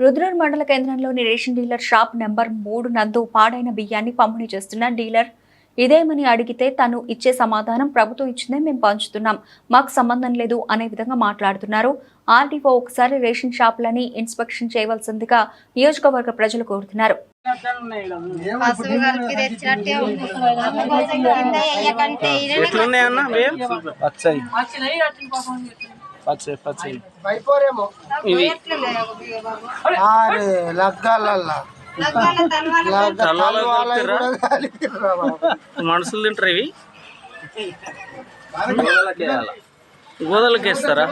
రుద్రూర్ మండల కేంద్రంలోని ration dealer shop number మూడు నందు పాడైన బియ్యాన్ని పంపిణీ చేస్తున్న డీలర్ ఇదేమని అడిగితే తను ఇచ్చే సమాధానం ప్రభుత్వం ఇచ్చిందే మేము పంచుతున్నాం. మాకు సంబంధం లేదు అనే విధంగా మాట్లాడుతున్నారు. ఆర్డీఓ ఒకసారి రేషన్ షాపులని ఇన్స్పెక్షన్ చేయవలసిందిగా నియోజకవర్గ ప్రజలు కోరుతున్నారు. ఎట్లున్నాయన్న అరే లగ్గాలల్లా. తలలో కలుపుతారా మనుషులు తింటారు ఇవి? గోదలకి వేస్తారా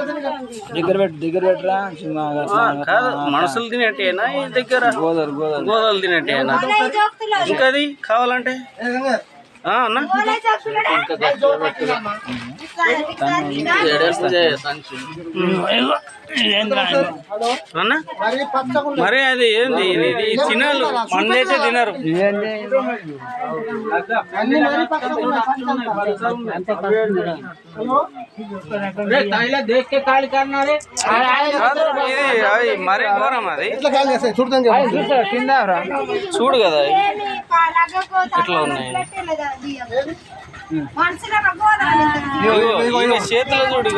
దగ్గర పెట్టు దగ్గర పెట్టరా? కాదు మనుషులు తినేటేనా దగ్గర? గోదరు గోదలు తినేటేనా ఇంకా అది కావాలంటే? మరి అది ఏంది? ఇది తినాలి మందైతే తినరు. మరి ఇది ఘోరం అది. చూడు కదా ఇట్లా ఉన్నాయి. చేతిలో చూడు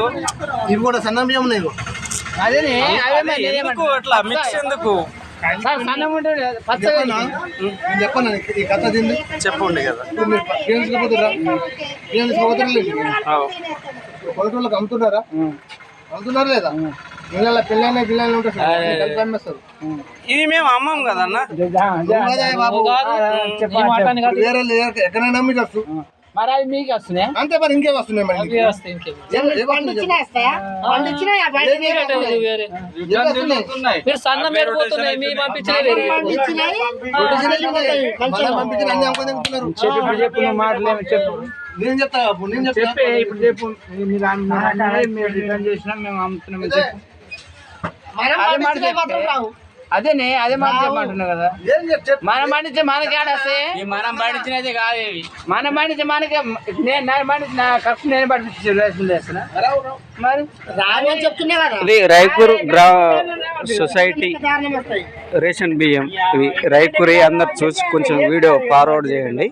ఇవి కూడా సన్న బియ్యం ఉన్నాయి అది ఎందుకు అట్లా మిక్స్ ఎందుకు? ఈ కథ తింది చెప్పండి కదా. బియ్యం తీసుకుపోతురా బియ్యం అమ్ముతున్నారా? అమ్ముతున్నారా లేదా? ఇది మేము అమ్మం కదన్న ఎక్కడైనా అమ్మికొచ్చు మరి అవి మీకు వస్తున్నాయి? అంతే మరి ఇంకే వస్తున్నాయి మరి సన్నం మీ మాటలేమి చెప్పు నేను చెప్తా నేను చెప్తా. చెప్పే ఇప్పుడు చెప్పు. మీరు రిటర్న్ చేసినా మేము అమ్ముతున్నాం చెప్పు. అదే మాట అదేనే అదే మాట చెప్పమంటున్నా కదా. మనం పండించే మనకి ఆడస్తే మనం పండించినది కాదు ఇవి. మనం పండించే మనకి నేను నా పండించి నా ఖర్చు నేను చేస్తున్నా మరి? ఇది రైకూర్ గ్రా సొసైటీ రేషన్ బియ్యం. ఇవి రైకూరి అందరు చూసి కొంచెం వీడియో ఫార్వర్డ్ చేయండి.